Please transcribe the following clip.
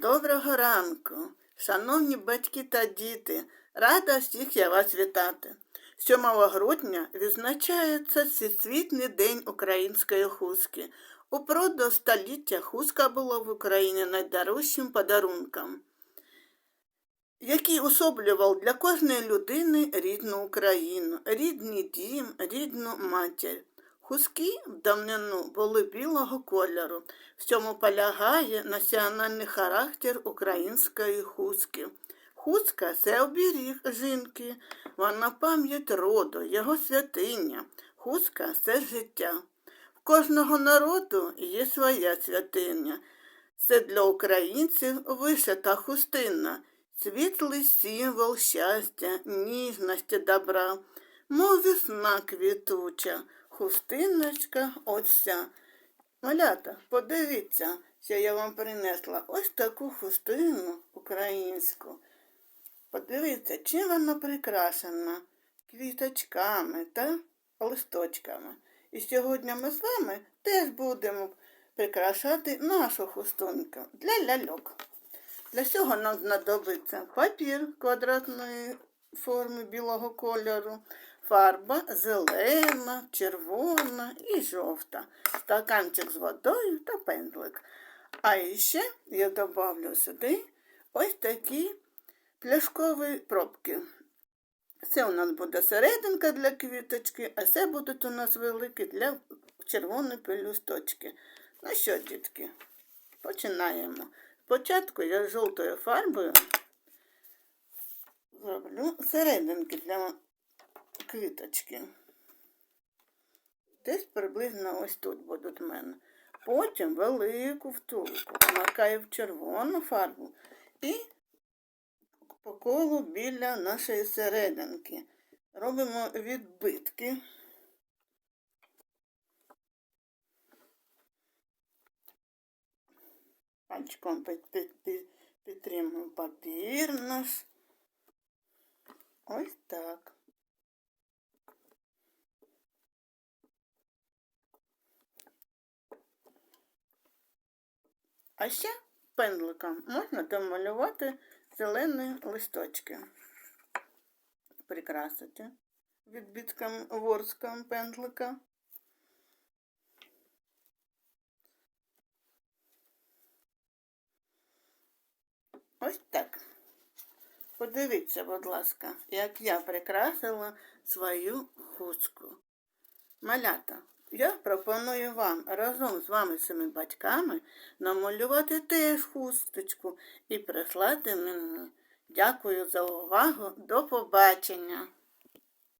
Доброго ранку, шановні батьки та діти, рада всіх я вас вітати. 7 грудня відзначається Всесвітній день української хустки. Упродовж століття хустка була в Україні найдорожчим подарунком, який особлював для кожної людини рідну Україну, рідний дім, рідну матір. Хустки в давнину були білого кольору. В цьому полягає національний характер української хустки. Хустка це оберіг жінки, вона пам'ять роду, його святиня. Хустка це життя. В кожного народу є своя святиня. Це для українців вишита хустина, світлий символ щастя, ніжності добра, мов весна квітуча, хустиночка оця. Малята, подивіться, що я вам принесла ось таку хустину українську. Подивіться, чим вона прикрашена квіточками та листочками. І сьогодні ми з вами теж будемо прикрашати нашу хустинку для ляльок. Для цього нам знадобиться папір квадратної форми білого кольору, фарба зелена, червона і жовта, стаканчик з водою та пензлик. А ще я добавлю сюди ось такі пляшкові пробки. Це у нас буде серединка для квіточки, а це будуть у нас великі для червоної пелюсточки. Ну що, дітки, починаємо. Спочатку я жовтою фарбою зроблю серединки для квіточки. Десь приблизно ось тут будуть в мене. Потім велику втулку макаю в червону фарбу і по колу біля нашої серединки. Робимо відбитки. Пальчиком під, під, під, підтримуємо папір наш. Ось так. А ще пензликом можна домалювати зелені листочки. Прикрасити відбитком ворском пензлика. Ось так. Подивіться, будь ласка, як я прикрасила свою хустку. Малята, я пропоную вам разом з вами своїми батьками намалювати теж хусточку і прислати мені. Дякую за увагу. До побачення!